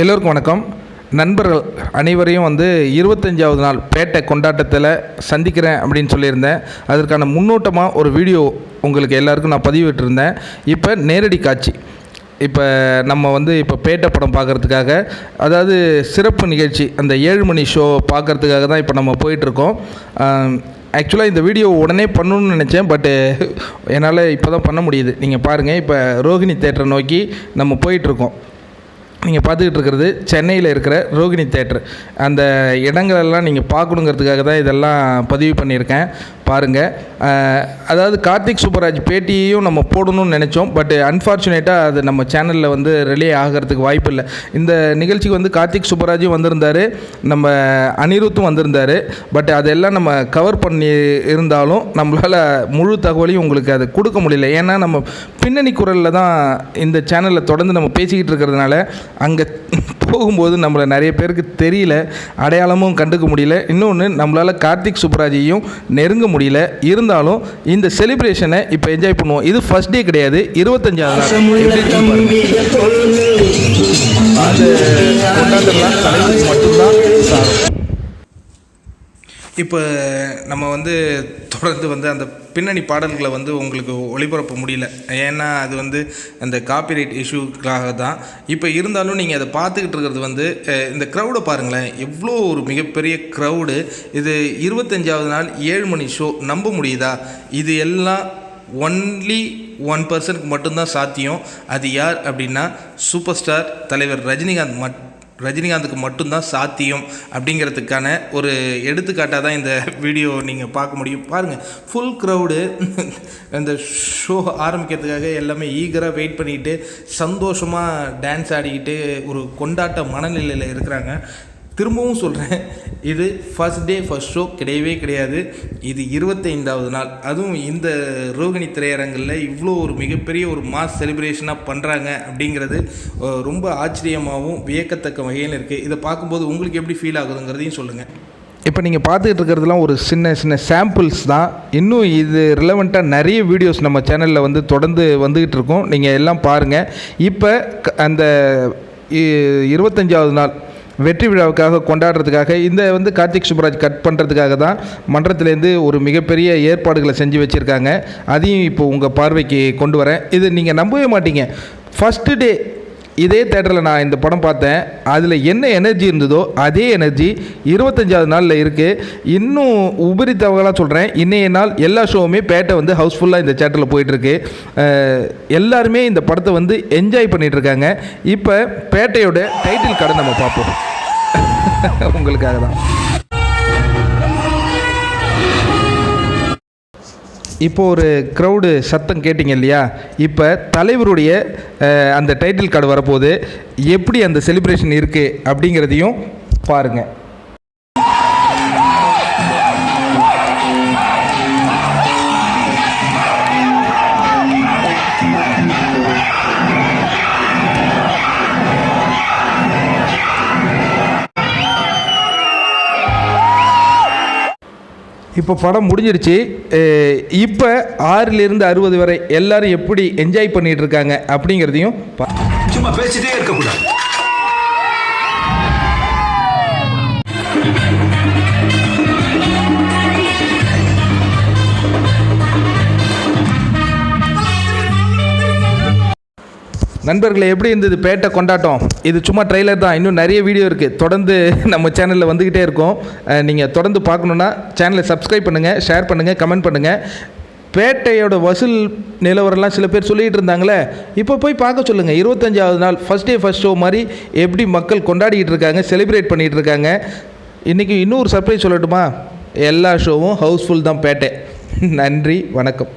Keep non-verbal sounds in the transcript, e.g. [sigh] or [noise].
எல்லோருக்கும் வணக்கம். நண்பர்கள் அனைவரையும் வந்து இருபத்தஞ்சாவது நாள் பேட்டை கொண்டாட்டத்தில் சந்திக்கிறேன் அப்படின்னு சொல்லியிருந்தேன். அதற்கான முன்னோட்டமாக ஒரு வீடியோ உங்களுக்கு எல்லாருக்கும் நான் பதிவிட்டிருந்தேன். இப்போ நேரடி காட்சி. இப்போ நம்ம வந்து இப்போ பேட்டை படம் பார்க்குறதுக்காக அதாவது சிறப்பு நிகழ்ச்சி அந்த ஏழு மணி ஷோ பார்க்குறதுக்காக தான் இப்போ நம்ம போயிட்டுருக்கோம். ஆக்சுவலாக இந்த வீடியோ உடனே பண்ணணும்னு நினச்சேன் பட்டு என்னால் இப்போ தான் பண்ண முடியுது. நீங்கள் பாருங்கள் இப்போ ரோகிணி தேட்டரை நோக்கி நம்ம போயிட்டுருக்கோம். நீங்கள் பார்த்துக்கிட்டு இருக்கிறது சென்னையில் இருக்கிற ரோகிணி தேட்டர் அந்த இடங்களெல்லாம் நீங்கள் பார்க்கணுங்கிறதுக்காக தான் இதெல்லாம் பதிவு பண்ணியிருக்கேன். பாருங்கள் அதாவது கார்த்திக் சூப்பராஜ் பேட்டியையும் நம்ம போடணும்னு நினச்சோம். பட் அன்ஃபார்ச்சுனேட்டாக அது நம்ம சேனலில் வந்து ரிலே ஆகிறதுக்கு வாய்ப்பு இல்லை. இந்த நிகழ்ச்சிக்கு வந்து கார்த்திக் சூப்பராஜும் வந்திருந்தார். நம்ம அனிருத்தும் வந்திருந்தார். பட் அதெல்லாம் நம்ம கவர் பண்ணி இருந்தாலும் நம்மளால் முழு தகவலையும் உங்களுக்கு அது கொடுக்க முடியல. ஏன்னா நம்ம பின்னணி குரலில் தான் இந்த சேனலில் தொடர்ந்து நம்ம பேசிக்கிட்டு இருக்கிறதுனால அங்கே போகும்போது நம்மளை நிறைய பேருக்கு தெரியல அடையாளமும் கண்டுக்க முடியல. இன்னொன்று நம்மளால் கார்த்திக் சுப்ராஜையும் நெருங்க முடியல. இருந்தாலும் இந்த செலிப்ரேஷனை இப்போ என்ஜாய் பண்ணுவோம். இது ஃபர்ஸ்ட் டே கிடையாது இருபத்தஞ்சாவது தலைவருக்கு மட்டும்தான் சாரும். இப்போ நம்ம வந்து தொடர்ந்து வந்து அந்த பின்னணி பாடல்களை வந்து உங்களுக்கு ஒளிபரப்ப முடியல. ஏன்னா அது வந்து அந்த காப்பிரைட் இஷ்யூக்காக தான். இப்போ இருந்தாலும் நீங்கள் அதை பார்த்துக்கிட்டு இருக்கிறது வந்து இந்த க்ரௌடை பாருங்களேன். எவ்வளோ ஒரு மிகப்பெரிய க்ரௌடு இது இருபத்தஞ்சாவது நாள் ஏழு மணி ஷோ நம்ப முடியுதா? இது எல்லாம் ஒன்லி ஒன் பர்சனுக்கு மட்டும்தான் சாத்தியம். அது யார் அப்படின்னா சூப்பர் ஸ்டார் தலைவர் ரஜினிகாந்த் மட் ரஜினிகாந்துக்கு மட்டும்தான் சாத்தியம் அப்படிங்கிறதுக்கான ஒரு எடுத்துக்காட்டாக தான் இந்த வீடியோ நீங்கள் பார்க்க முடியும். பாருங்கள் ஃபுல் க்ரௌடு இந்த ஷோ ஆரம்பிக்கிறதுக்காக எல்லாமே ஈகராக வெயிட் பண்ணிக்கிட்டு சந்தோஷமாக டான்ஸ் ஆடிக்கிட்டு ஒரு கொண்டாட்ட மனநிலையில் இருக்கிறாங்க. திரும்பவும் சொல்கிறேன் இது ஃபர்ஸ்ட் டே ஃபர்ஸ்ட் ஷோ கிடையவே கிடையாது. இது இருபத்தைந்தாவது நாள். அதுவும் இந்த ரோகிணி திரையரங்கில் இவ்வளோ ஒரு மிகப்பெரிய ஒரு மாஸ் செலிப்ரேஷனாக பண்ணுறாங்க அப்படிங்கிறது ரொம்ப ஆச்சரியமாகவும் வியக்கத்தக்க வகையில் இருக்குது இதை பார்க்கும்போது உங்களுக்கு எப்படி ஃபீல் ஆகுதுங்கிறதையும் சொல்லுங்கள் இப்போ நீங்கள் பார்த்துக்கிட்டு இருக்கிறதுலாம் ஒரு சின்ன சின்ன சாம்பிள்ஸ் தான். இன்னும் இது ரிலவெண்ட்டாக நிறைய வீடியோஸ் நம்ம சேனலில் வந்து தொடர்ந்து வந்துக்கிட்டு இருக்கோம். நீங்கள் எல்லாம் பாருங்கள் இப்போ க- அந்த இ- இருபத்தஞ்சாவது நாள். வெற்றி விழாவுக்காக கொண்டாடுறதுக்காக இந்த வந்து கார்த்திக் சுப்ராஜ் கட் பண்ணுறதுக்காக தான் மன்றத்திலேருந்து ஒரு மிகப்பெரிய ஏற்பாடுகளை செஞ்சு வச்சுருக்காங்க. அதையும் இப்போ உங்கள் பார்வைக்கு கொண்டு வரேன். இது நீங்கள் நம்பவே மாட்டீங்க. ஃபஸ்ட்டு டே இதே தேட்டரில் நான் இந்த படம் பார்த்தேன். அதில் என்ன எனர்ஜி இருந்ததோ அதே எனர்ஜி இருபத்தஞ்சாவது நாளில் இருக்குது இன்னும் உபரி தகவலாக சொல்கிறேன் இன்றைய நாள் எல்லா ஷோவுமே பேட்டை வந்து ஹவுஸ்ஃபுல்லாக இந்த தேட்டரில் போயிட்டுருக்கு. எல்லாருமே இந்த படத்தை வந்து என்ஜாய் பண்ணிகிட்டு இருக்காங்க இப்போ பேட்டையோட டைட்டில் கடை நம்ம பார்ப்போம். [laughs] உங்களுக்காக தான் இப்போ ஒரு க்ரௌடு சத்தம் கேட்டிங்க இல்லையா? இப்போ தலைவருடைய அந்த டைட்டில் கார்டு வரப்போகுது. எப்படி அந்த செலிப்ரேஷன் இருக்குது அப்படிங்கிறதையும் பாருங்கள் இப்போ படம் முடிஞ்சிருச்சு. இப்போ ஆறிலிருந்து அறுபது வரை எல்லாரும் எப்படி என்ஜாய் பண்ணிட்டு இருக்காங்க அப்படிங்கிறதையும் சும்மா பேசிட்டே இருக்கக்கூடாது. நண்பர்களே எப்படி இருந்தது பேட்டை கொண்டாட்டம்? இது சும்மா ட்ரெய்லர் தான். இன்னும் நிறைய வீடியோ இருக்குது தொடர்ந்து [laughs] நம்ம சேனலில் வந்துக்கிட்டே இருக்கோம். நீங்கள் தொடர்ந்து பார்க்கணுன்னா சேனலை சப்ஸ்கிரைப் பண்ணுங்கள் ஷேர் பண்ணுங்கள் கமெண்ட் பண்ணுங்கள் பேட்டையோட வசூல் நிலவரம்லாம் சில பேர் சொல்லிகிட்டு இருந்தாங்களே இப்போ போய் பார்க்க சொல்லுங்கள் இருபத்தஞ்சாவது நாள் ஃபஸ்ட் டே ஃபஸ்ட் ஷோ மாதிரி எப்படி மக்கள் கொண்டாடிக்கிட்டு இருக்காங்க செலிப்ரேட் பண்ணிகிட்டு இருக்காங்க. இன்றைக்கி இன்னொரு சர்ப்ரைஸ் சொல்லட்டுமா? எல்லா ஷோவும் ஹவுஸ்ஃபுல் தான் பேட்டை. [laughs] நன்றி வணக்கம்.